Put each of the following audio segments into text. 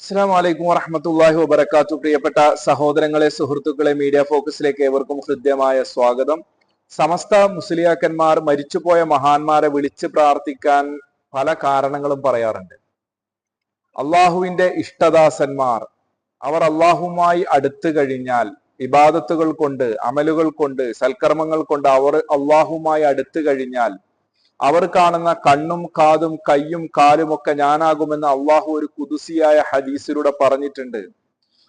അസ്സാം വലൈക്കും വറഹമത്തല്ലാഹി വബർക്കാത്തു പ്രിയപ്പെട്ട സഹോദരങ്ങളെ സുഹൃത്തുക്കളെ മീഡിയ ഫോക്കസിലേക്ക് ഏവർക്കും ഹൃദ്യമായ സ്വാഗതം. സമസ്ത മുസ്ലിയാക്കന്മാർ മരിച്ചുപോയ മഹാന്മാരെ വിളിച്ച് പ്രാർത്ഥിക്കാൻ പല കാരണങ്ങളും പറയാറുണ്ട്. അള്ളാഹുവിന്റെ ഇഷ്ടദാസന്മാർ അവർ അള്ളാഹുമായി അടുത്തു കഴിഞ്ഞാൽ ഇബാദത്തുകൾ കൊണ്ട് അമലുകൾ കൊണ്ട് സൽക്കർമ്മങ്ങൾ കൊണ്ട് അവർ അള്ളാഹുമായി അടുത്തു കഴിഞ്ഞാൽ അവർ കാണുന്ന കണ്ണും കാതും കയ്യും കാലും ഒക്കെ ഞാനാകുമെന്ന് അള്ളാഹു ഒരു കുതുസിയായ ഹദീസിലൂടെ പറഞ്ഞിട്ടുണ്ട്.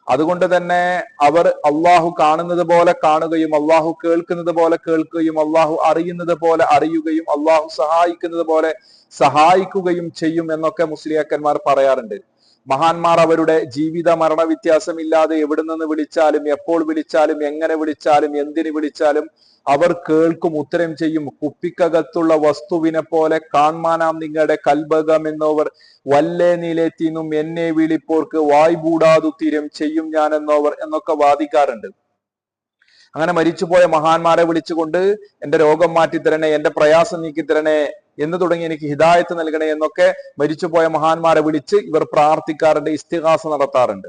അതുകൊണ്ട് തന്നെ അവർ അള്ളാഹു കാണുന്നത് പോലെ കാണുകയും അള്ളാഹു കേൾക്കുന്നത് പോലെ കേൾക്കുകയും അള്ളാഹു അറിയുന്നത് പോലെ അറിയുകയും അള്ളാഹു സഹായിക്കുന്നത് പോലെ സഹായിക്കുകയും ചെയ്യും എന്നൊക്കെ മുസ്ലിയാക്കന്മാർ പറയാറുണ്ട്. മഹാന്മാർ അവരുടെ ജീവിത മരണ വ്യത്യാസമില്ലാതെ എവിടെ നിന്ന് വിളിച്ചാലും എപ്പോൾ വിളിച്ചാലും എങ്ങനെ വിളിച്ചാലും എന്തിനു വിളിച്ചാലും അവർ കേൾക്കും ഉത്തരം ചെയ്യും. കുപ്പിക്കകത്തുള്ള വസ്തുവിനെ പോലെ കാൺമാനാം നിങ്ങളുടെ കൽബകം എന്നവർ വല്ലേ നീലെത്തിനും എന്നെ വിളിപ്പോർക്ക് വായ്പൂടാതു തീരം ചെയ്യും ഞാൻ എന്നോവർ എന്നൊക്കെ വാദിക്കാറുണ്ട്. അങ്ങനെ മരിച്ചുപോയ മഹാന്മാരെ വിളിച്ചുകൊണ്ട് എന്റെ രോഗം മാറ്റിത്തരണേ എന്റെ പ്രയാസം നീക്കിത്തരണേ എന്ന് തുടങ്ങി എനിക്ക് ഹിദായത്ത് നൽകണേ എന്നൊക്കെ മരിച്ചുപോയ മഹാന്മാരെ വിളിച്ച് ഇവർ പ്രാർത്ഥിക്കാറുണ്ട് ഇസ്തിഹാസ നടത്താറുണ്ട്.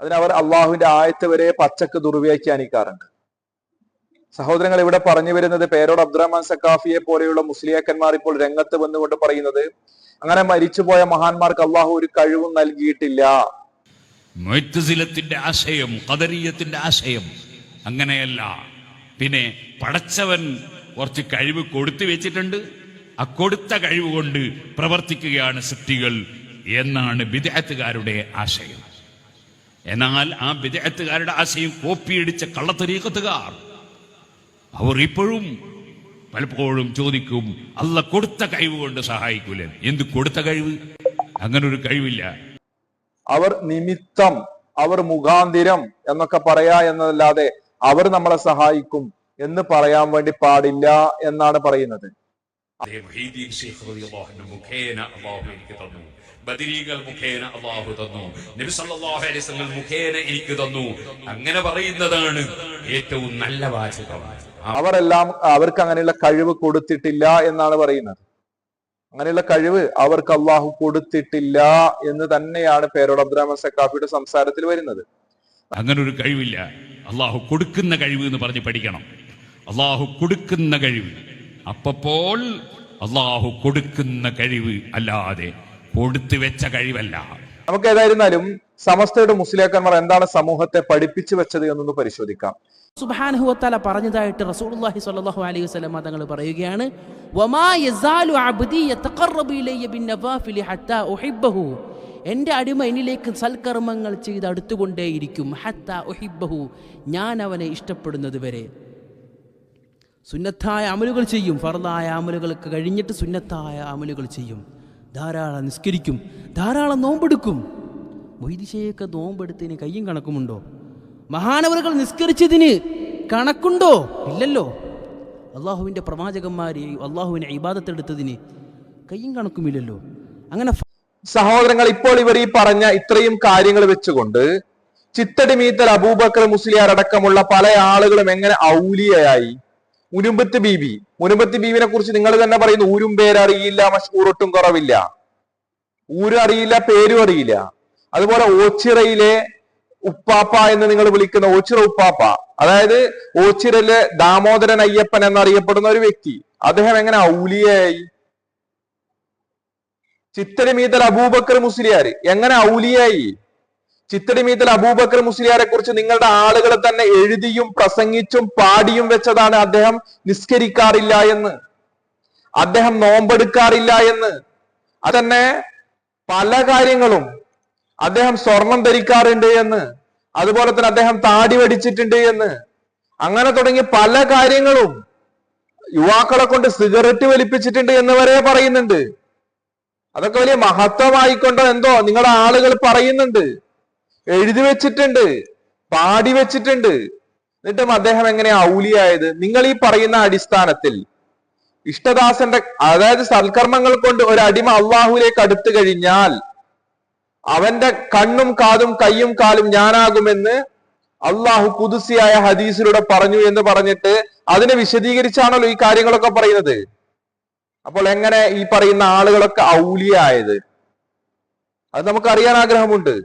അതിനവർ അള്ളാഹുവിന്റെ ആയത്ത് വരെ പച്ചക്ക് ദുർവ്യാഖ്യാനിക്കാറുണ്ട്. സഹോദരങ്ങൾ ഇവിടെ പറഞ്ഞു വരുന്നത് പേരോട് അബ്ദുറഹ്മാൻ സക്കാഫിയെ പോലെയുള്ള മുസ്ലിയാക്കന്മാർ ഇപ്പോൾ രംഗത്ത് വന്നുകൊണ്ട് പറയുന്നത് അങ്ങനെ മരിച്ചുപോയ മഹാന്മാർക്ക് അള്ളാഹു ഒരു കഴിവും നൽകിയിട്ടില്ല. ആശയം ആശയം അങ്ങനെയല്ല. പിന്നെ പടച്ചവൻ കുറച്ച് കഴിവ് കൊടുത്തു വെച്ചിട്ടുണ്ട്. ആ കൊടുത്ത കഴിവ് കൊണ്ട് പ്രവർത്തിക്കുകയാണ് സൃഷ്ടികൾ എന്നാണ് വിദേഹത്തുകാരുടെ ആശയം. എന്നാൽ ആ വിദേഹത്തുകാരുടെ ആശയം കോപ്പിയടിച്ച കള്ളത്തരീക്കത്തുകാർ അവർ ഇപ്പോഴും പലപ്പോഴും ചോദിക്കും അല്ല കൊടുത്ത കഴിവ് കൊണ്ട് സഹായിക്കൂലേ? എന്ത് കൊടുത്ത കഴിവ്? അങ്ങനെ ഒരു കഴിവില്ല. അവർ നിമിത്തം അവർ മുഖാന്തിരം എന്നൊക്കെ പറയാ എന്നതല്ലാതെ അവർ നമ്മളെ സഹായിക്കും എന്ന് പറയാൻ വേണ്ടി പാടില്ല എന്നാണ് പറയുന്നത്. ബദരീകൾ മുഖേന തന്നു. നബി സല്ലല്ലാഹു അലൈഹി വസല്ലം മുഖേന എനിക്ക് തന്നു. അങ്ങനെ പറയുന്നതാണ് ഏറ്റവും നല്ല വാചകം. ആ അവരെല്ലാം അവർക്ക് അങ്ങനെയുള്ള കഴിവ് കൊടുത്തിട്ടില്ല എന്നാണ് പറയുന്നത്. അങ്ങനെയുള്ള കഴിവ് അവർക്ക് അള്ളാഹു കൊടുത്തിട്ടില്ല എന്ന് തന്നെയാണ് പേരോട് അബ്ദുറഹ്മാൻ സക്കാഫിയുടെ സംസാരത്തിൽ വരുന്നത്. അങ്ങനെ ഒരു കഴിവില്ല. അള്ളാഹു കൊടുക്കുന്ന കഴിവ് എന്ന് പറഞ്ഞ് പഠിക്കണം. അള്ളാഹു കൊടുക്കുന്ന കഴിവ്. അപ്പോൾ അള്ളാഹു കൊടുക്കുന്ന കഴിവ് അല്ലാതെ കൊടുത്തു വെച്ച കഴിവല്ല. നമുക്ക് ഏതായിരുന്നാലും സമസ്തയുടെ മുസ്ലിയാക്കന്മാർ എന്താണ് സമൂഹത്തെ പഠിപ്പിച്ചു വെച്ചത് എന്നൊന്ന് പരിശോധിക്കാം. സുബാനഹുവത്താല പറഞ്ഞതായിട്ട് റസൂലുള്ളാഹി സ്വല്ലല്ലാഹു അലൈഹി വസല്ലം തങ്ങൾ പറയുകയാണ് എന്റെ അടിമ എന്നിലേക്ക് സൽക്കർമ്മങ്ങൾ ചെയ്ത് അടുത്തുകൊണ്ടേയിരിക്കും ഹത്താ ഉഹിബ്ബഹു ഞാൻ അവനെ ഇഷ്ടപ്പെടുന്നത് വരെ. സുന്നത്തായ അമലുകൾ ചെയ്യും ഫർദായ അമലുകൾക്ക് കഴിഞ്ഞിട്ട് സുന്നത്തായ അമലുകൾ ചെയ്യും. ധാരാളം നിസ്കരിക്കും ധാരാളം നോമ്പെടുക്കും. മൊയ്തിശയൊക്കെ നോമ്പെടുത്തതിന് കയ്യും കണക്കുമുണ്ടോ? മഹാനവറുകൾ നിസ്കരിച്ചതിന് കണക്കുണ്ടോ? ഇല്ലല്ലോ. അള്ളാഹുവിന്റെ പ്രവാചകന്മാർ അള്ളാഹുവിനെ ഇബാദത്തെടുത്തതിന് കയ്യും കണക്കുമില്ലല്ലോ അങ്ങനെ സഹോദരങ്ങൾ ഇപ്പോൾ ഇവർ ഈ പറഞ്ഞ ഇത്രയും കാര്യങ്ങൾ വെച്ചുകൊണ്ട് ചിത്തടി മീത്തൽ അബൂബക്കർ മുസ്ലിയാർ അടക്കമുള്ള പല ആളുകളും എങ്ങനെ ഔലിയായി? മുനുമ്പത്ത് ബീബി മുനുമ്പത്ത് ബീബിനെ കുറിച്ച് നിങ്ങൾ തന്നെ പറയുന്നു ഊരും പേരറിയില്ല മഷൂറൊട്ടും കുറവില്ല. ഊരും അറിയില്ല പേരും അറിയില്ല. അതുപോലെ ഓച്ചിറയിലെ ഉപ്പാപ്പ എന്ന് നിങ്ങൾ വിളിക്കുന്ന ഓച്ചിറ ഉപ്പാപ്പ. അതായത് ഓച്ചിറയിലെ ദാമോദരൻ അയ്യപ്പൻ എന്നറിയപ്പെടുന്ന ഒരു വ്യക്തി. അദ്ദേഹം എങ്ങനെ ഔലിയായി? ചിത്തടി മീതൽ അബൂബക്കർ മുസ്ലിയാർ എങ്ങനെ ഔലിയായി? ചിത്തടി മീതൽ അബൂബക്കർ മുസ്ലിയാരെ കുറിച്ച് നിങ്ങളുടെ ആളുകൾ തന്നെ എഴുതിയും പ്രസംഗിച്ചും പാടിയും വെച്ചതാണ് അദ്ദേഹം നിസ്കരിക്കാറില്ല എന്ന്. അദ്ദേഹം നോമ്പെടുക്കാറില്ല എന്ന്. അതന്നെ പല കാര്യങ്ങളും അദ്ദേഹം സ്വർണം ധരിക്കാറുണ്ട് എന്ന് അതുപോലെ തന്നെ അദ്ദേഹം താടി വടിച്ചിട്ടുണ്ട് എന്ന്. അങ്ങനെ തുടങ്ങിയ പല കാര്യങ്ങളും യുവാക്കളെ കൊണ്ട് സിഗരറ്റ് വലിപ്പിച്ചിട്ടുണ്ട് എന്ന് വരെ പറയുന്നുണ്ട്. അതൊക്കെ വലിയ മഹത്വമായിക്കൊണ്ടോ എന്തോ നിങ്ങളുടെ ആളുകൾ പറയുന്നുണ്ട്. എഴുതി വെച്ചിട്ടുണ്ട് പാടി വെച്ചിട്ടുണ്ട്. എന്നിട്ടും അദ്ദേഹം എങ്ങനെയാ ഔലിയായത്? നിങ്ങൾ ഈ പറയുന്ന അടിസ്ഥാനത്തിൽ ഇഷ്ടദാസന്റെ അതായത് സൽക്കർമ്മങ്ങൾ കൊണ്ട് ഒരു അടിമ അള്ളാഹുലേക്ക് അടുത്തു കഴിഞ്ഞാൽ അവന്റെ കണ്ണും കാതും കയ്യും കാലും ഞാനാകുമെന്ന് അള്ളാഹു പുതുസിയായ ഹദീസിലൂടെ പറഞ്ഞു എന്ന് പറഞ്ഞിട്ട് അതിനെ വിശദീകരിച്ചാണല്ലോ ഈ കാര്യങ്ങളൊക്കെ പറയുന്നത്. അപ്പോൾ എങ്ങനെ ഈ പറയുന്ന ആളുകളൊക്കെ ഔലിയായത്? അത് നമുക്ക് അറിയാൻ ആഗ്രഹമുണ്ട്.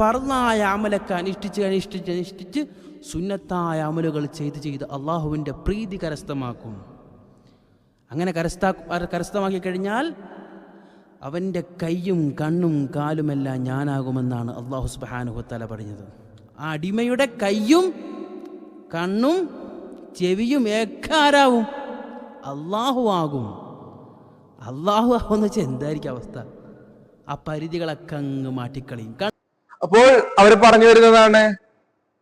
പറന്നായ അമലൊക്കെ അനുഷ്ഠിച്ച് അനുഷ്ഠിച്ച് അനുഷ്ഠിച്ച് സുന്നത്തായ അമലുകൾ ചെയ്ത് ചെയ്ത് അള്ളാഹുവിന്റെ പ്രീതി കരസ്ഥമാക്കും. അങ്ങനെ കരസ്ഥ കരസ്ഥമാക്കി കഴിഞ്ഞാൽ അവന്റെ കൈയും കണ്ണും കാലുമെല്ലാം ഞാനാകുമെന്നാണ് അള്ളാഹു സുബാനുഹത്തല പറഞ്ഞത്. ആ അടിമയുടെ കൈയും കണ്ണും ചെവിയും ഏക്കാരാവും അള്ളാഹു ആകും. അള്ളാഹു ആവുമെന്ന് വെച്ചാൽ എന്തായിരിക്കും അവസ്ഥ? ആ പരിധികളൊക്കെ അങ്ങ് മാറ്റിക്കളയും. അപ്പോൾ അവർ പറഞ്ഞു വരുന്നതാണ്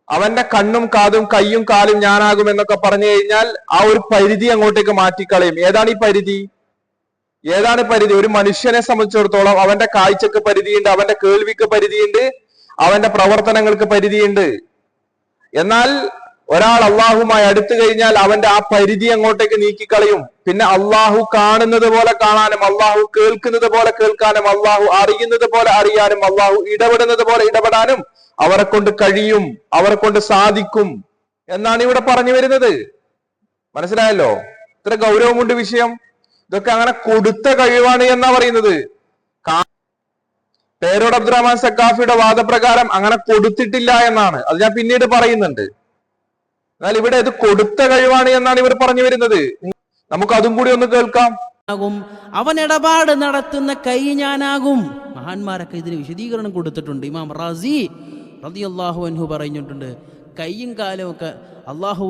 അവന്റെ കണ്ണും കാതും കയ്യും കാലും ഞാനാകും എന്നൊക്കെ പറഞ്ഞു കഴിഞ്ഞാൽ ആ ഒരു പരിധി അങ്ങോട്ടേക്ക് മാറ്റിക്കളയും. ഏതാണ് ഈ പരിധി? ഏതാണ് പരിധി? ഒരു മനുഷ്യനെ സംബന്ധിച്ചിടത്തോളം അവന്റെ കാഴ്ചക്ക് പരിധിയുണ്ട് അവന്റെ കേൾവിക്ക് പരിധിയുണ്ട് അവന്റെ പ്രവർത്തനങ്ങൾക്ക് പരിധിയുണ്ട്. എന്നാൽ ഒരാൾ അള്ളാഹുമായി അടുത്തു കഴിഞ്ഞാൽ അവന്റെ ആ പരിധി അങ്ങോട്ടേക്ക് നീക്കിക്കളയും. പിന്നെ അള്ളാഹു കാണുന്നത് പോലെ കാണാനും അള്ളാഹു കേൾക്കുന്നത് പോലെ കേൾക്കാനും അള്ളാഹു അറിയുന്നത് പോലെ അറിയാനും അള്ളാഹു ഇടപെടുന്നത് പോലെ ഇടപെടാനും അവരെ കൊണ്ട് കഴിയും അവരെ കൊണ്ട് സാധിക്കും എന്നാണ് ഇവിടെ പറഞ്ഞു വരുന്നത്. മനസ്സിലായല്ലോ? ഇത്ര ഗൗരവമുണ്ട് വിഷയം. ഇതൊക്കെ അങ്ങനെ കൊടുത്ത കഴിവാണ് എന്നാ പറയുന്നത്. പേരോട് അബ്ദുറഹ്മാൻ സക്കാഫിയുടെ വാദപ്രകാരം അങ്ങനെ കൊടുത്തിട്ടില്ല എന്നാണ്. അത് ഞാൻ പിന്നീട് പറയുന്നുണ്ട്. എന്നാൽ ഇവിടെ ഇത് കൊടുത്ത കഴിവാണ് എന്നാണ് ഇവർ പറഞ്ഞു വരുന്നത്. നമുക്ക് അതും കൂടി ഒന്ന് കേൾക്കാം. അവൻ ഇടപാട് നടത്തുന്ന കൈ ഞാനാകും. മഹാന്മാരൊക്കെ ഇതിന് വിശദീകരണം കൊടുത്തിട്ടുണ്ട്. ഇമാം റാസി റളിയല്ലാഹു അൻഹു പറഞ്ഞിട്ടുണ്ട്. കൈയും കാലുമൊക്കെ ഒക്കെ അള്ളാഹു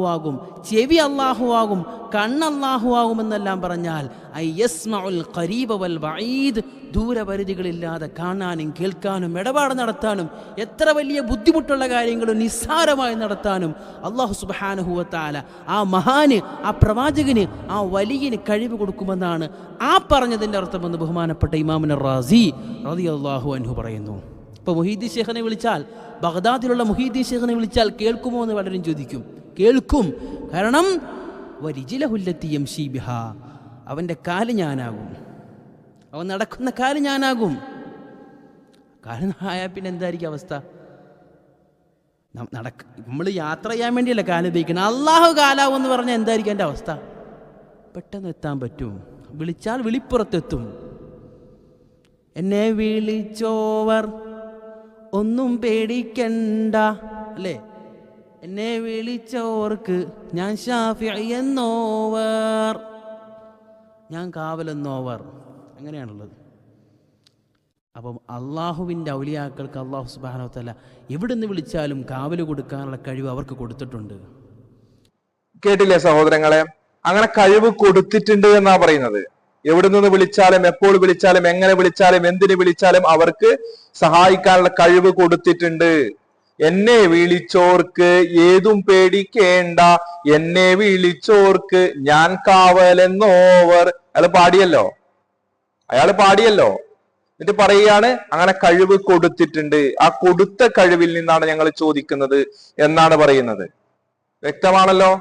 ചെവി അള്ളാഹുവാകും കണ്ണ് അള്ളാഹു എന്നെല്ലാം പറഞ്ഞാൽ ഐ യസ്മഉൽ ഖരീബ വൽ ബഈദ് ദൂരപരിധികളില്ലാതെ കാണാനും കേൾക്കാനും ഇടപാട് നടത്താനും എത്ര വലിയ ബുദ്ധിമുട്ടുള്ള കാര്യങ്ങളും നിസ്സാരമായി നടത്താനും അള്ളാഹു സുബാനുഹുവത്താല ആ മഹാന് ആ പ്രവാചകന് ആ വലിയന് കഴിവ് കൊടുക്കുമെന്നാണ് ആ പറഞ്ഞതിന്റെ അർത്ഥമെന്ന് ബഹുമാനപ്പെട്ട ഇമാമിൻ റാസി റതി അള്ളാഹു അൻഹു പറയുന്നു. ഇപ്പോൾ മുഹീദ്ദീൻ ഷേഖിനെ വിളിച്ചാൽ ബഗ്ദാദിലുള്ള മുഹീദ്ദീൻ ഷേഖിനെ വിളിച്ചാൽ കേൾക്കുമോ എന്ന് പലരും ചോദിക്കും. കേൾക്കും. കാരണം വരിജിലഹുല്ലത്തി എം ഷീബിഹ അവന്റെ കാൽ ഞാനാകും. അവൻ നടക്കുന്ന കാൽ ഞാനാകും. കാൽ ആയാൽ പിന്നെ എന്തായിരിക്കും അവസ്ഥ? നടക്ക നമ്മൾ യാത്ര ചെയ്യാൻ വേണ്ടിയല്ല കാൽ ഉപയോഗിക്കണം? അള്ളാഹു കാലാവും എന്ന് പറഞ്ഞാൽ എന്തായിരിക്കും എന്റെ അവസ്ഥ? പെട്ടെന്ന് എത്താൻ പറ്റും. വിളിച്ചാൽ വിളിപ്പുറത്തെത്തും. എന്നെ വിളിച്ചോവർ ഒന്നും പേടിക്കണ്ട അല്ലേ? എന്നെ വിളിച്ചോർക്ക് ഞാൻ ഷാഫി എന്നോവർ. ഞാൻ കാവലെന്നോവർ അങ്ങനെയാണുള്ളത്. അപ്പം അള്ളാഹുവിന്റെ ഔലിയാക്കൾക്ക് അള്ളാഹു സുബാനോത്തല്ല എവിടുന്ന് വിളിച്ചാലും കാവൽ കൊടുക്കാനുള്ള കഴിവ് അവർക്ക് കൊടുത്തിട്ടുണ്ട്. കേട്ടില്ലേ സഹോദരങ്ങളെ? അങ്ങനെ കഴിവ് കൊടുത്തിട്ടുണ്ട് എന്നാ പറയുന്നത്. എവിടെ നിന്ന് വിളിച്ചാലും എപ്പോൾ വിളിച്ചാലും എങ്ങനെ വിളിച്ചാലും എന്തിന് വിളിച്ചാലും അവർക്ക് സഹായിക്കാനുള്ള കഴിവ് കൊടുത്തിട്ടുണ്ട്. എന്നെ വിളിച്ചോർക്ക് ഏതും പേടിക്കേണ്ട. എന്നെ വിളിച്ചോർക്ക് ഞാൻ കാവലെന്നോവർ. അയാൾ പാടിയല്ലോ? അയാൾ പാടിയല്ലോ? എന്നിട്ട് പറയുകയാണ് അങ്ങനെ കഴിവ് കൊടുത്തിട്ടുണ്ട്. ആ കൊടുത്ത കഴിവിൽ നിന്നാണ് ഞങ്ങൾ ചോദിക്കുന്നത് എന്നാണ് പറയുന്നത്. വ്യക്തമാണല്ലോ?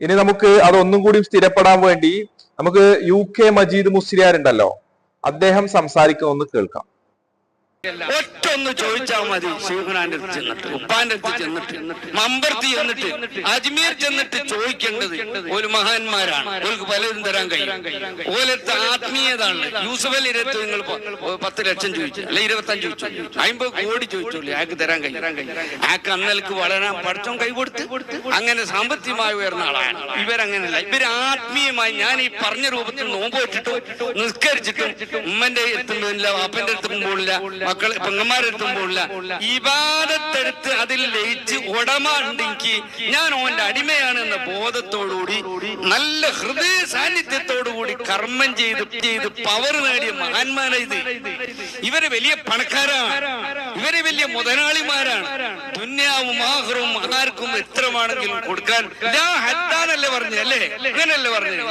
ഇനി നമുക്ക് അതൊന്നും കൂടി സ്ഥിരപ്പെടാൻ വേണ്ടി നമുക്ക് യു കെ മജീദ് മുസ്ലിയാർ ഉണ്ടല്ലോ അദ്ദേഹം സംസാരിക്കുന്ന ഒന്ന് കേൾക്കാം. ഒറ്റ ഒന്ന് ചോദിച്ചാൽ മതി ശിവഖുനാന്റെ അടുത്ത് ചെന്നിട്ട് ഉപ്പാന്റെ അടുത്ത് ചെന്നിട്ട് മമ്പർത്തി ചെന്നിട്ട് അജ്മീർ ചെന്നിട്ട് ചോദിക്കേണ്ടത് ഒരു മഹാന്മാരാണ്. ഓർക്ക് പലരും തരാൻ കഴിയും. ഓലത്തെ ആത്മീയതാണ് യൂസഫ് അലി രത്ത് നിങ്ങൾ പത്ത് ലക്ഷം ചോദിച്ചു അല്ലെ ഇരുപത്തഞ്ച് ചോദിച്ചു അമ്പത് കോടി ചോദിച്ചോളൂ അയാൾക്ക് തരാൻ കഴിയും. അയാൾക്ക് അന്നൽക്ക് വളരാൻ പഠിച്ചോ കൈ കൊടുത്ത് അങ്ങനെ സാമ്പത്തികമായി ഉയർന്ന ആളാണ്. ഇവരങ്ങനെയല്ല ഇവർ ആത്മീയമായി ഞാൻ ഈ പറഞ്ഞ രൂപത്തിൽ നോമ്പ് വെച്ചിട്ടും നിസ്കരിച്ചിട്ടും ഉമ്മന്റെ എത്തുന്നില്ല അപ്പന്റെ എത്തുമ്പോഴില്ല മക്കളെ പെങ്ങന്മാരെ എത്തുമ്പോഴില്ല ഇവാദത്തെടുത്ത് അതിൽ ലയിച്ച് ഉടമ ഉണ്ടെങ്കിൽ ഞാൻ ഓന്റെ അടിമയാണ് എന്ന ബോധത്തോടുകൂടി നല്ല ഹൃദയ സാന്നിധ്യത്തോടുകൂടി കർമ്മം ചെയ്ത് ചെയ്ത് പവർ നേടിയ മഹാന്മാരായി ഇവർ വലിയ പണക്കാരാണ് ഇവർ വലിയ മുതലാളിമാരാണ്. ദുന്യാവും ആഹ്റും ആർക്കും എത്രമാണെങ്കിലും കൊടുക്കാൻ ലാ ഹദ്ദാന്നല്ലേ പറഞ്ഞു അല്ലേ? അങ്ങനല്ലേ പറഞ്ഞു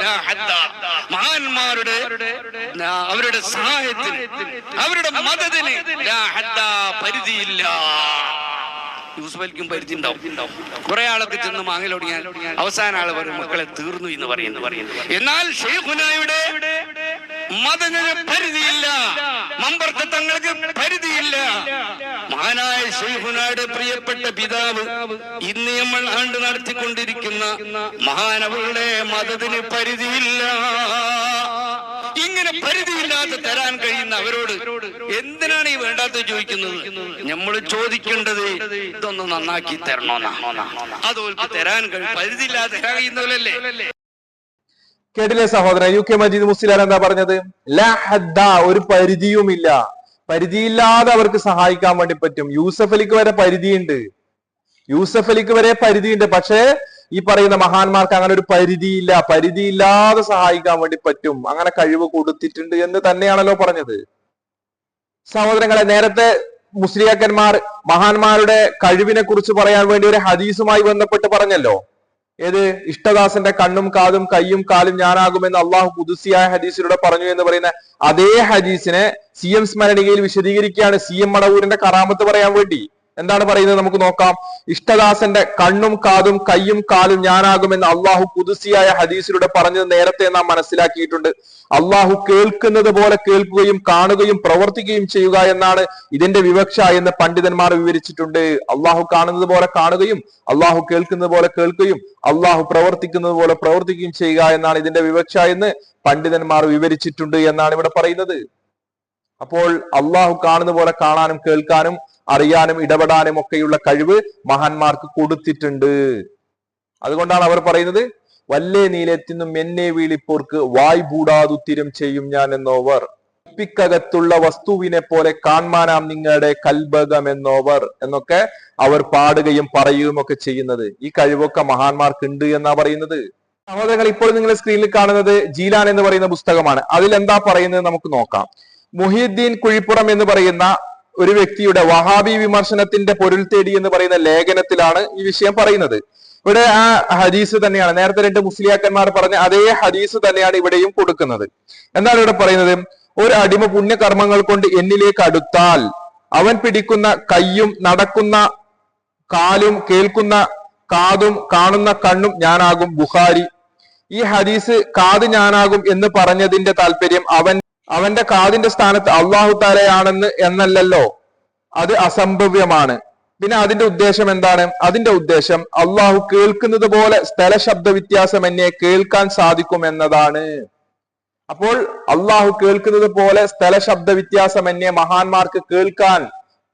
മഹാന്മാരുടെ അവരുടെ സഹായത്തിന് അവരുടെ മതത്തിന് പരിധിയില്ല. യൂസുഫ് പരിധി ഉണ്ടാവും. കുറെ ആളൊക്കെ ചെന്ന് മാങ്ങലോടിയാൽ അവസാന ആൾ പറയും മക്കളെ തീർന്നു എന്ന് പറയുന്നു പറയുന്നു. എന്നാൽ ഷെയ്ഖുനായുടെ മതത്തിന് പരിധിയില്ല. മമ്പർത്ത തങ്ങൾക്ക് പരിധിയില്ല. മഹാനായ ഷെയ്ഖുനായുടെ പ്രിയപ്പെട്ട പിതാവ് ഇന്ന് നമ്മൾ ആണ്ട് നടത്തിക്കൊണ്ടിരിക്കുന്ന മഹാനവരുടെ മതത്തിന് പരിധിയില്ല. ഇങ്ങനെ പരിധിയില്ലാതെ തരാൻ കഴിയുന്ന അവരോട് എന്തിനാണ് ഈ വേണ്ടാത്ത ചോദിക്കുന്നത്? നമ്മൾ ചോദിക്കേണ്ടത് ഇതൊന്ന് നന്നാക്കി തരണോന്നാ. അത് ഓൽക്ക് തരാൻ കഴിയും പരിധിയില്ലാതെ തരാൻ കഴിയുന്നവരല്ലേ? കേട്ടില്ലേ സഹോദരൻ? യു കെ മജീദ് മുസ്ലിം എന്താ പറഞ്ഞത്? ലാ ഹദ്ദ ഒരു പരിധിയുമില്ല. പരിധിയില്ലാതെ അവർക്ക് സഹായിക്കാൻ വേണ്ടി പറ്റും. യൂസഫ് അലിക്ക് വരെ പരിധിയുണ്ട്. യൂസഫ് അലിക്ക് വരെ പരിധിയുണ്ട്. പക്ഷേ ഈ പറയുന്ന മഹാന്മാർക്ക് അങ്ങനെ ഒരു പരിധിയില്ല. പരിധിയില്ലാതെ സഹായിക്കാൻ വേണ്ടി പറ്റും. അങ്ങനെ കഴിവ് കൊടുത്തിട്ടുണ്ട് എന്ന് തന്നെയാണല്ലോ പറഞ്ഞത്. സഹോദരങ്ങളെ നേരത്തെ മുസ്ലിയാക്കന്മാർ മഹാന്മാരുടെ കഴിവിനെ കുറിച്ച് പറയാൻ വേണ്ടി ഒരു ഹദീസുമായി ബന്ധപ്പെട്ട് പറഞ്ഞല്ലോ. ഏത് ഇഷ്ടദാസന്റെ കണ്ണും കാതും കയ്യും കാലും ഞാനാകുമെന്ന് അള്ളാഹു കുതുസിയായ ഹദീസിലൂടെ പറഞ്ഞു എന്ന് പറയുന്ന അതേ ഹദീസിനെ സി എം സ്മരണികയിൽ വിശദീകരിക്കുകയാണ് സി എം മടവൂരിന്റെ കറാമത്ത് പറയാൻ വേണ്ടി. എന്താണ് പറയുന്നത് നമുക്ക് നോക്കാം. ഇഷ്ടദാസന്റെ കണ്ണും കാതും കയ്യും കാലും ഞാനാകുമെന്ന് അള്ളാഹു പുതുസിയായ ഹദീസിലൂടെ പറഞ്ഞത് നേരത്തെ നാം മനസ്സിലാക്കിയിട്ടുണ്ട്. അള്ളാഹു കേൾക്കുന്നത് പോലെ കേൾക്കുകയും കാണുകയും പ്രവർത്തിക്കുകയും ചെയ്യുക എന്നാണ് ഇതിന്റെ വിവക്ഷ എന്ന് പണ്ഡിതന്മാർ വിവരിച്ചിട്ടുണ്ട്. അള്ളാഹു കാണുന്നത് പോലെ കാണുകയും അള്ളാഹു കേൾക്കുന്നത് പോലെ കേൾക്കുകയും അള്ളാഹു പ്രവർത്തിക്കുന്നത് പോലെ പ്രവർത്തിക്കുകയും ചെയ്യുക എന്നാണ് ഇതിന്റെ വിവക്ഷ എന്ന് പണ്ഡിതന്മാർ വിവരിച്ചിട്ടുണ്ട് എന്നാണ് ഇവിടെ പറയുന്നത്. അപ്പോൾ അള്ളാഹു കാണുന്ന പോലെ കാണാനും കേൾക്കാനും അറിയാനും ഇടപെടാനും ഒക്കെയുള്ള കഴിവ് മഹാന്മാർക്ക് കൊടുത്തിട്ടുണ്ട്. അതുകൊണ്ടാണ് അവർ പറയുന്നത് വല്ലേ നീലെത്തിന്നും എന്നെ വീളിപ്പോർക്ക് വായ് ബൂടാതുത്തിരം ചെയ്യും ഞാൻ എന്നോവർ കുപ്പിക്കകത്തുള്ള വസ്തുവിനെ പോലെ കാൺമാനാം നിങ്ങളുടെ കൽബകം എന്നോവർ എന്നൊക്കെ അവർ പാടുകയും പറയുകയും ഒക്കെ ചെയ്യുന്നത്. ഈ കഴിവൊക്കെ മഹാന്മാർക്ക് ഉണ്ട് എന്നാ പറയുന്നത്. സഹോദരങ്ങൾ ഇപ്പോൾ നിങ്ങൾ സ്ക്രീനിൽ കാണുന്നത് ജീലാൻ എന്ന് പറയുന്ന പുസ്തകമാണ്. അതിൽ എന്താ പറയുന്നത് നമുക്ക് നോക്കാം. മുഹിദ്ദീൻ കുഴിപ്പുറം എന്ന് പറയുന്ന ഒരു വ്യക്തിയുടെ വഹാബി വിമർശനത്തിന്റെ പൊരുൾ തേടി എന്ന് പറയുന്ന ലേഖനത്തിലാണ് ഈ വിഷയം പറയുന്നത്. ഇവിടെ ആ ഹദീസ് തന്നെയാണ്. നേരത്തെ രണ്ട് മുസ്ലിയാക്കന്മാർ പറഞ്ഞ അതേ ഹദീസ് തന്നെയാണ് ഇവിടെയും കൊടുക്കുന്നത്. എന്താണ് ഇവിടെ പറയുന്നത്? ഒരു അടിമ പുണ്യകർമ്മങ്ങൾ കൊണ്ട് എന്നിലേക്ക് അടുത്താൽ അവൻ പിടിക്കുന്ന കയ്യും നടക്കുന്ന കാലും കേൾക്കുന്ന കാതും കാണുന്ന കണ്ണും ഞാനാകും ബുഹാരി ഈ ഹദീസ് കാത് ഞാനാകും എന്ന് പറഞ്ഞതിന്റെ താല്പര്യം അവൻ അവന്റെ കാതിന്റെ സ്ഥാനത്ത് അള്ളാഹു താലയാണെന്ന് എന്നല്ലല്ലോ. അത് അസംഭവ്യമാണ്. പിന്നെ അതിന്റെ ഉദ്ദേശം എന്താണ്? അതിന്റെ ഉദ്ദേശം അള്ളാഹു കേൾക്കുന്നത് പോലെ സ്ഥല ശബ്ദ വ്യത്യാസം എന്നെ കേൾക്കാൻ സാധിക്കും എന്നതാണ്. അപ്പോൾ അള്ളാഹു കേൾക്കുന്നത് പോലെ സ്ഥല ശബ്ദ വ്യത്യാസം എന്നെ മഹാന്മാർക്ക് കേൾക്കാൻ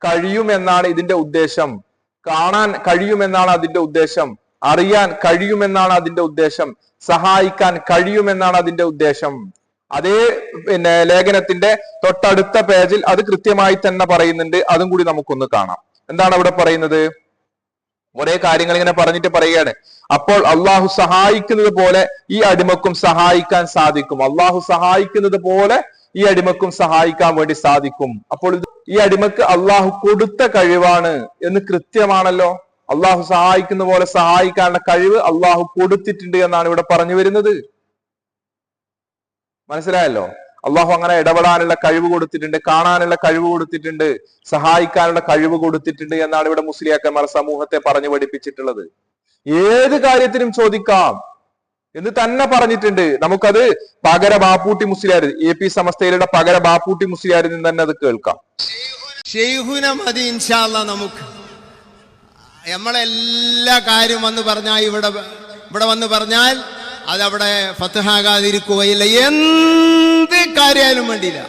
കഴിയുമെന്നാണ് ഇതിന്റെ ഉദ്ദേശം. കാണാൻ കഴിയുമെന്നാണ് അതിന്റെ ഉദ്ദേശം. അറിയാൻ കഴിയുമെന്നാണ് അതിന്റെ ഉദ്ദേശം. സഹായിക്കാൻ കഴിയുമെന്നാണ് അതിന്റെ ഉദ്ദേശം. അതേ പിന്നെ ലേഖനത്തിന്റെ തൊട്ടടുത്ത പേജിൽ അത് കൃത്യമായി തന്നെ പറയുന്നുണ്ട്. അതും കൂടി നമുക്കൊന്ന് കാണാം. എന്താണ് അവിടെ പറയുന്നത്? ഒരേ കാര്യങ്ങൾ ഇങ്ങനെ പറഞ്ഞിട്ട് പറയുകയാണ്. അപ്പോൾ അള്ളാഹു സഹായിക്കുന്നത് പോലെ ഈ അടിമക്കും സഹായിക്കാൻ സാധിക്കും. അള്ളാഹു സഹായിക്കുന്നത് പോലെ ഈ അടിമക്കും സഹായിക്കാൻ വേണ്ടി സാധിക്കും. അപ്പോൾ ഈ അടിമക്ക് അള്ളാഹു കൊടുത്ത കഴിവാണ് എന്ന് കൃത്യമാണല്ലോ. അള്ളാഹു സഹായിക്കുന്ന പോലെ സഹായിക്കാനുള്ള കഴിവ് അള്ളാഹു കൊടുത്തിട്ടുണ്ട് എന്നാണ് ഇവിടെ പറഞ്ഞു വരുന്നത്. മനസ്സിലായല്ലോ? അള്ളാഹു അങ്ങനെ ഇടപെടാനുള്ള കഴിവ് കൊടുത്തിട്ടുണ്ട് കാണാനുള്ള കഴിവ് കൊടുത്തിട്ടുണ്ട് സഹായിക്കാനുള്ള കഴിവ് കൊടുത്തിട്ടുണ്ട് എന്നാണ് ഇവിടെ മുസ്ലിയാക്കന്മാർ സമൂഹത്തെ പറഞ്ഞു പഠിപ്പിച്ചിട്ടുള്ളത്. ഏത് കാര്യത്തിനും ചോദിക്കാം. എന്ന് തന്നെ പറഞ്ഞിട്ടുണ്ട്. നമുക്കത് പകര ബാപ്പൂട്ടി മുസ്ലിയാർ എ പി സമസ്തയിലുള്ള പകര ബാപ്പൂട്ടി മുസ്ലിയാരിൽ നിന്ന് തന്നെ അത് കേൾക്കാം. നമുക്ക്. നമ്മളെല്ലാ കാര്യം വന്ന് പറഞ്ഞാൽ ഇവിടെ ഇവിടെ വന്ന് പറഞ്ഞാൽ അതവിടെ ഫത്തഹാകാതിരിക്കുകയില്ല എന്ത് കാര്യമായാലും വേണ്ടിയില്ല.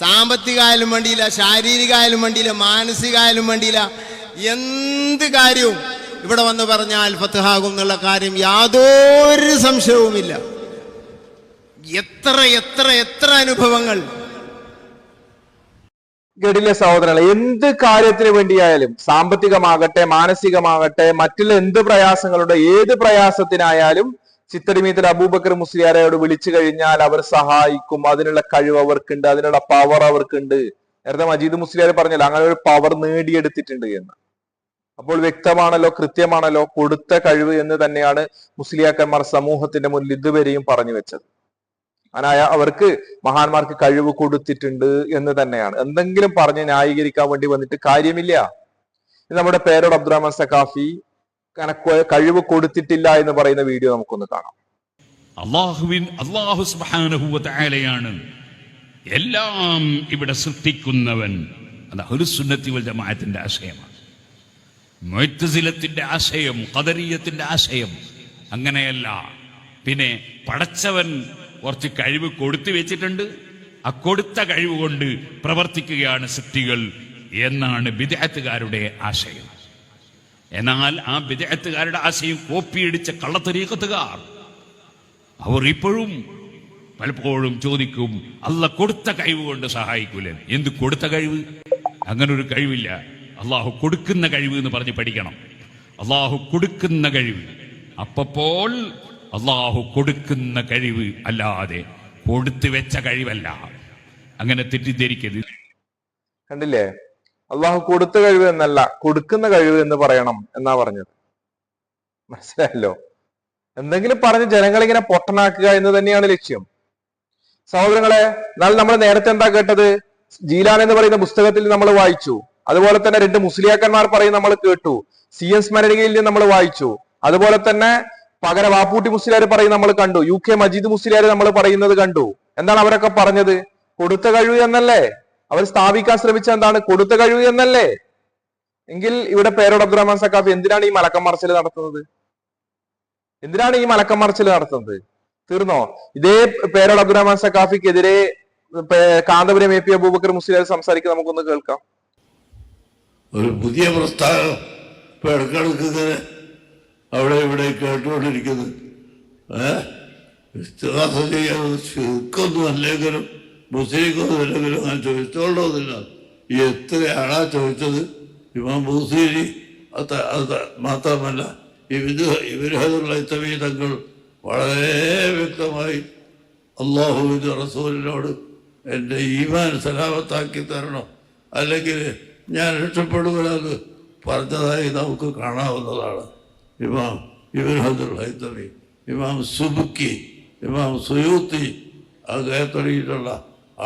സാമ്പത്തികമായാലും വേണ്ടിയില്ല ശാരീരികമായാലും വേണ്ടിയില്ല മാനസികമായാലും വേണ്ടിയില്ല. എന്ത് കാര്യവും ഇവിടെ വന്ന് പറഞ്ഞാൽ ഫത്തഹാകും എന്നുള്ള കാര്യം യാതൊരു സംശയവുമില്ല. എത്ര എത്ര എത്ര അനുഭവങ്ങൾ. ഗഡിലെ സഹോദരങ്ങളെ എന്ത് കാര്യത്തിന് വേണ്ടിയായാലും സാമ്പത്തികമാകട്ടെ മാനസികമാകട്ടെ മറ്റുള്ള എന്ത് പ്രയാസങ്ങളുടെ ഏത് പ്രയാസത്തിനായാലും ചിത്തടിമീത്തിൽ അബൂബക്കർ മുസ്ലിയാരോട് വിളിച്ചു കഴിഞ്ഞാൽ അവർ സഹായിക്കും. അതിനുള്ള കഴിവ് അവർക്കുണ്ട് അതിനുള്ള പവർ അവർക്കുണ്ട്. നേരത്തെ മജീദ് മുസ്ലിയാർ പറഞ്ഞല്ലോ അങ്ങനെ ഒരു പവർ നേടിയെടുത്തിട്ടുണ്ട് എന്ന്. അപ്പോൾ വ്യക്തമാണല്ലോ കൃത്യമാണല്ലോ കൊടുത്ത കഴിവ് എന്ന് തന്നെയാണ് മുസ്ലിയാക്കന്മാർ സമൂഹത്തിന്റെ മുന്നിൽ ഇതുവരെയും പറഞ്ഞു വെച്ചത്. അനായ അവർക്ക് മഹാന്മാർക്ക് കഴിവ് കൊടുത്തിട്ടുണ്ട് എന്ന് തന്നെയാണ്. എന്തെങ്കിലും പറഞ്ഞ് ന്യായീകരിക്കാൻ വേണ്ടി വന്നിട്ട് കാര്യമില്ല. നമ്മുടെ പേരോട് അബ്ദുറഹ്മാൻ സഖാഫി കഴിവ് കൊടുത്തിട്ടില്ല എന്ന് പറയുന്ന വീഡിയോ നമുക്കൊന്ന് കാണാം. അള്ളാഹുവിൻ അള്ളാഹു സുബാനഹുവലയാണ് എല്ലാം ഇവിടെ സൃഷ്ടിക്കുന്നവൻ. അത് ഹുലുസുന്നത്തി വൽ ജമാഅത്തിന്റെ ആശയമാണ്. മൊയ്ത്തസിലത്തിന്റെ ആശയം കദരീയത്തിന്റെ ആശയം അങ്ങനെയല്ല. പിന്നെ പടച്ചവൻ കുറച്ച് കഴിവ് കൊടുത്തു വെച്ചിട്ടുണ്ട്. ആ കൊടുത്ത കഴിവ് കൊണ്ട് പ്രവർത്തിക്കുകയാണ് സൃഷ്ടികൾ എന്നാണ് വിദേഹത്തുകാരുടെ ആശയം. എന്നാൽ ആ വിദേഹത്തുകാരുടെ ആശയം കോപ്പിയടിച്ച കള്ളത്തരീക്കത്തുകാർ അവർ ഇപ്പോഴും പലപ്പോഴും ചോദിക്കും അല്ല കൊടുത്ത കഴിവ് കൊണ്ട് സഹായിക്കൂലേ? എന്ത് കൊടുത്ത കഴിവ്? അങ്ങനെ ഒരു കഴിവില്ല. അള്ളാഹു കൊടുക്കുന്ന കഴിവ് എന്ന് പറഞ്ഞ് പഠിക്കണം. അള്ളാഹു കൊടുക്കുന്ന കഴിവ്. അപ്പപ്പോൾ അള്ളാഹു കൊടുക്കുന്ന കഴിവ് അല്ലാതെ കൊടുത്തു വെച്ച കഴിവല്ല. അങ്ങനെ തെറ്റിദ്ധരിക്കരുത്. കണ്ടില്ലേ? അള്ളാഹു കൊടുത്ത കഴിവ് എന്നല്ല കൊടുക്കുന്ന കഴിവ് എന്ന് പറയണം എന്നാ പറഞ്ഞത്. മനസ്സിലായല്ലോ? എന്തെങ്കിലും പറഞ്ഞ് ജനങ്ങളിങ്ങനെ പൊട്ടനാക്കുക എന്ന് തന്നെയാണ് ലക്ഷ്യം. സഹോദരങ്ങളെ എന്നാൽ നമ്മൾ നേരത്തെ എന്താ കേട്ടത്? ജീലാൻ എന്ന് പറയുന്ന പുസ്തകത്തിൽ നമ്മൾ വായിച്ചു. അതുപോലെ തന്നെ രണ്ട് മുസ്ലിയാക്കന്മാർ പറയും നമ്മൾ കേട്ടു. സി എൻ സ്മരണികയിൽ നമ്മൾ വായിച്ചു. അതുപോലെ തന്നെ പകര വാപ്പൂട്ടി മുസ്ലിയാർ പറയും നമ്മൾ കണ്ടു. യു കെ മജീദ് മുസ്ലിയാർ നമ്മൾ പറയുന്നത് കണ്ടു. എന്താണ് അവരൊക്കെ പറഞ്ഞത്? കൊടുത്ത കഴിവ് എന്നല്ലേ? അവർ സ്ഥാപിക്കാൻ ശ്രമിച്ച എന്താണ്? കൊടുത്ത കഴിവ് എന്നല്ലേ? എങ്കിൽ ഇവിടെ പേരോട് അബ്ദുറഹ്മാൻ സക്കാഫി എന്തിനാണ് ഈ മലക്കം മറച്ചിൽ നടത്തുന്നത്? എന്തിനാണ് ഈ മലക്കം മറച്ചിൽ നടത്തുന്നത്? തീർന്നോ? ഇതേ പേരോട് അബ്ദുറഹ്മാൻ സക്കാഫിക്കെതിരെ കാന്തപുരം എ പി അബൂബക്കർ മുസ്ലിം സംസാരിക്കുക നമുക്കൊന്ന് കേൾക്കാം. ഒരു പുതിയ ഇങ്ങനെ അവിടെ ഇവിടെ കേട്ടുകൊണ്ടിരിക്കുന്നത് ഏഹ് ചെയ്യാൻ ചുരുക്കൊന്നും അല്ലെങ്കിലും മുസ്ലിക്കൊന്നും അല്ലെങ്കിലും ഞാൻ ചോദിച്ചോളണമെന്നില്ല ഈ എത്രയാളാ ചോദിച്ചത്? ഇമാം ബുസീരി അത് അത് മാത്രമല്ല ഇവർ ഇവരതുള്ള ഇത്തവീ തങ്ങൾ വളരെ വ്യക്തമായി അള്ളാഹുവിന്റെ റസൂലിനോട് എന്റെ ഈമാൻ സലാമത്താക്കി തരണം അല്ലെങ്കിൽ ഞാൻ രക്ഷപ്പെടുകയെന്ന് പറഞ്ഞതായി നമുക്ക് കാണാവുന്നതാണ്. ഇമാം ഇബിൻഹദുൽ ഹൈത്തറി ഇമാം സുബുക്കി ഇമാം സുയൂത്തി അങ്ങനെ തുടങ്ങിയിട്ടുള്ള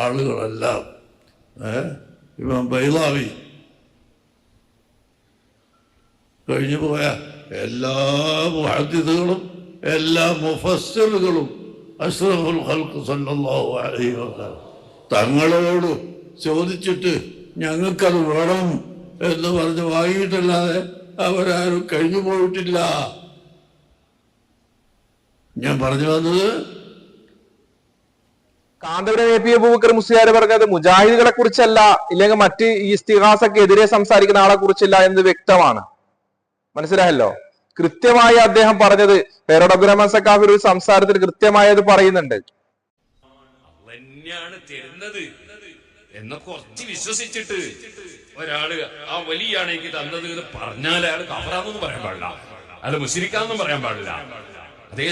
ആളുകളെല്ലാം ഇപ്പം ബൈലാവി. കഴിഞ്ഞു പോയ എല്ലാ മുഹദ്ദിദുകളും എല്ലാ മുഫസ്സിലുകളും അഷ്റഫുൽ ഖൽഖ് സല്ലല്ലാഹു അലൈഹി വസല്ലം. തങ്ങളോട് ചോദിച്ചിട്ട് ഞങ്ങൾക്കത് വേണം എന്ന് പറഞ്ഞ് വാങ്ങിയിട്ടല്ലാതെ അവരാരും കഴിഞ്ഞു പോയിട്ടില്ല. ഞാൻ പറഞ്ഞു വന്നത് കാന്തപുരം എ പി അബൂബക്കർ മുസ്ലിയാർ പറഞ്ഞത് മുജാഹിദുകളെ കുറിച്ചല്ല ഇല്ലെങ്കിൽ മറ്റ് ഈ ഇസ്തിഹാസക്ക് എതിരെ സംസാരിക്കുന്ന ആളെ കുറിച്ചില്ല എന്ന് വ്യക്തമാണ്. മനസ്സിലായല്ലോ? കൃത്യമായി അദ്ദേഹം പറഞ്ഞത് പേരോട് അബ്ദുറഹ്മാൻ ഒരു സംസാരത്തിൽ കൃത്യമായി അത് പറയുന്നുണ്ട് തരുന്നത് എന്ന കുറച്ച് വിശ്വസിച്ചിട്ട് ഒരാൾ ആ വലിയാണ് എനിക്ക് തന്നത് എന്ന് പറഞ്ഞാൽ അയാൾ കഫറാന്നൊന്നും പറയാൻ പാടില്ല. അയാൾ മുസ്ലിക്കാന്നും പറയാൻ പാടില്ല. അതേ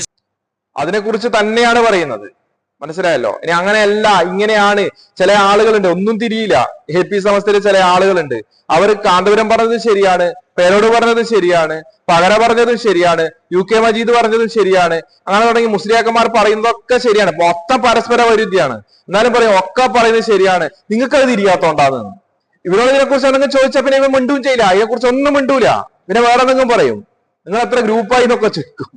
അതിനെക്കുറിച്ച് തന്നെയാണ് പറയുന്നത്. മനസ്സിലായല്ലോ? ഇനി അങ്ങനെയല്ല ഇങ്ങനെയാണ്. ചില ആളുകളുണ്ട് ഒന്നും തിരിയില്ല. എ പി സമസ്തയിലെ ചില ആളുകളുണ്ട്. അവർ കാന്തപുരം പറഞ്ഞത് ശരിയാണ് പേരോട് പറഞ്ഞത് ശരിയാണ് പകര പറഞ്ഞത് ശരിയാണ് യു കെ മജീദ് പറഞ്ഞത് ശരിയാണ്. അങ്ങനെ തുടങ്ങി മുസ്ലിയാക്കന്മാർ പറയുന്നതൊക്കെ ശരിയാണ്. മൊത്തം പരസ്പര വൈരുദ്ധ്യമാണ് എന്നാലും പറയും ഒക്കെ പറയുന്നത് ശരിയാണ്. നിങ്ങൾക്ക് അത് തിരിയാത്തോണ്ടാന്ന്. ഇവരോട് ഇതിനെ കുറിച്ച് എന്തെങ്കിലും ചോദിച്ചാൽ പിന്നെ ഇവ മിണ്ടും ചെയ്യില്ല. അതിനെ കുറിച്ച് ഒന്നും മിണ്ടൂല. പിന്നെ വേറെ എന്തെങ്കിലും പറയും. നിങ്ങൾ എത്ര ഗ്രൂപ്പായി എന്നൊക്കെ ചോദിക്കും.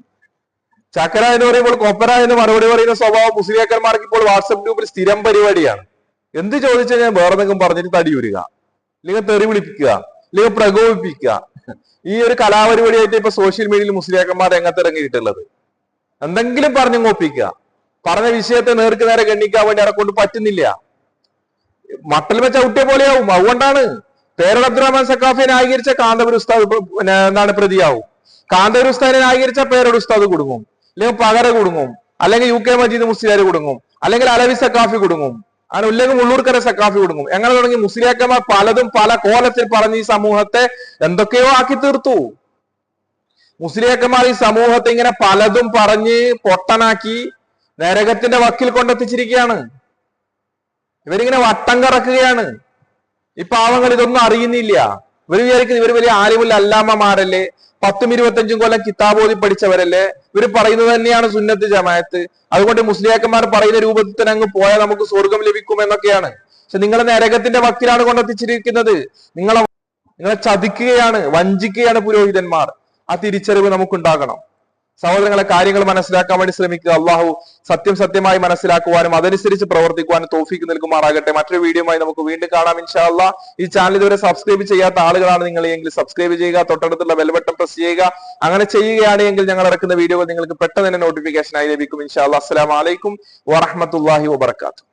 ചക്കര എന്ന് പറയുമ്പോൾ കൊപ്പര എന്ന് മറുപടി പറയുന്ന സ്വഭാവം മുസ്ലിയാക്കന്മാർക്ക് ഇപ്പോൾ വാട്സപ്പ് ഗ്രൂപ്പിൽ സ്ഥിരം പരിപാടിയാണ്. എന്ത് ചോദിച്ചാൽ ഞാൻ വേറെ എന്തെങ്കിലും പറഞ്ഞിട്ട് തടിയൂരുക അല്ലെങ്കിൽ തെറി വിളിപ്പിക്കുക. അല്ലെങ്കിൽ പ്രകോപിപ്പിക്കുക. ഈ ഒരു കലാപരിപാടിയായിട്ട് ഇപ്പൊ സോഷ്യൽ മീഡിയയിൽ മുസ്ലിയാക്കന്മാർ രംഗത്ത് ഇറങ്ങിയിട്ടുള്ളത്. എന്തെങ്കിലും പറഞ്ഞു ഒപ്പിക്കുക. പറഞ്ഞ വിഷയത്തെ നേർക്ക് നേരെ ഗണ്ണിക്കാൻ വേണ്ടി അവരെ കൊണ്ട് പറ്റുന്നില്ല. മട്ടൽ വെച്ച ഔട്ടിയ പോലെയാവും. അതുകൊണ്ടാണ് പേരട് അബ്ദുറഹ്മാൻ സക്കാഫിയെ ന്യായീകരിച്ച കാന്തപുര ഉസ്താദ് പ്ര- എന്താണ് പ്രതിയാവും. കാന്തപുരുസ്താദിനെ ന്യായീകരിച്ച പേരോട് ഉസ്താദ് കുടുങ്ങും. അല്ലെങ്കിൽ പകര കുടുങ്ങും. അല്ലെങ്കിൽ യു കെ മജീദ് മുസ്ലിയാർ കുടുങ്ങും. അല്ലെങ്കിൽ അലവി സക്കാഫി കുടുങ്ങും. അങ്ങനെ ഉല്ലെങ്കിൽ ഉള്ളൂർക്കര സക്കാഫി കുടുങ്ങും. എങ്ങനെ തുടങ്ങി? മുസ്ലിയാക്കന്മാർ പലതും പല കോലത്തിൽ പറഞ്ഞ് ഈ സമൂഹത്തെ എന്തൊക്കെയോ ആക്കി തീർത്തു. മുസ്ലിയാക്കന്മാർ ഈ സമൂഹത്തെ ഇങ്ങനെ പലതും പറഞ്ഞ് പൊട്ടനാക്കി നരകത്തിന്റെ വക്കിൽ കൊണ്ടെത്തിച്ചിരിക്കുകയാണ്. ഇവരിങ്ങനെ വട്ടം കറക്കുകയാണ്. ഈ പാവങ്ങൾ ഇതൊന്നും അറിയുന്നില്ല. ഇവർ വിചാരിക്കുന്നത് ഇവർ വലിയ ആലിമുല്ല അല്ലാമ്മമാരല്ലേ പത്തും ഇരുപത്തഞ്ചും കൊല്ലം കിതാബോധി പഠിച്ചവരല്ലേ? ഇവർ പറയുന്നത് തന്നെയാണ് സുന്നത്ത് ജമായത്ത് അതുകൊണ്ട് മുസ്ലിയാക്കന്മാർ പറയുന്ന രൂപത്തിൽ തന്നെ അങ്ങ് പോയാൽ നമുക്ക് സ്വർഗം ലഭിക്കും എന്നൊക്കെയാണ്. പക്ഷെ നിങ്ങളെ നരകത്തിന്റെ വക്കിലാണ് കൊണ്ടെത്തിച്ചിരിക്കുന്നത്. നിങ്ങളെ നിങ്ങളെ ചതിക്കുകയാണ് വഞ്ചിക്കുകയാണ് പുരോഹിതന്മാർ. ആ തിരിച്ചറിവ് നമുക്കുണ്ടാകണം. സഹോദരങ്ങളെ കാര്യങ്ങൾ മനസ്സിലാക്കാൻ വേണ്ടി ശ്രമിക്കുക. അള്ളാഹു സത്യം സത്യമായി മനസ്സിലാക്കുവാനും അതനുസരിച്ച് പ്രവർത്തിക്കുവാനും തോഫിക്ക് നൽകുമാറാകട്ടെ. മറ്റൊരു വീഡിയോയുമായി നമുക്ക് വീണ്ടും കാണാം. ഇൻഷാ ഈ ചാനൽ ഇതുവരെ സബ്സ്ക്രൈബ് ചെയ്യാത്ത ആളുകളാണ് നിങ്ങൾ എങ്കിൽ സബ്സ്ക്രൈബ് ചെയ്യുക തൊട്ടടുത്തുള്ള ബെൽബട്ടൺ പ്രസ് ചെയ്യുക. അങ്ങനെ ചെയ്യുകയാണെങ്കിൽ ഞങ്ങൾ ഇറക്കുന്ന വീഡിയോകൾ നിങ്ങൾക്ക് പെട്ടെന്ന് തന്നെ നോട്ടിഫിക്കേഷൻ ആയി ലഭിക്കും. ഇൻഷാ അള്ളാഹ്. അസ്സലാമു അലൈക്കും വറഹ്മത്തുള്ളാഹി വബർക്കാത്തു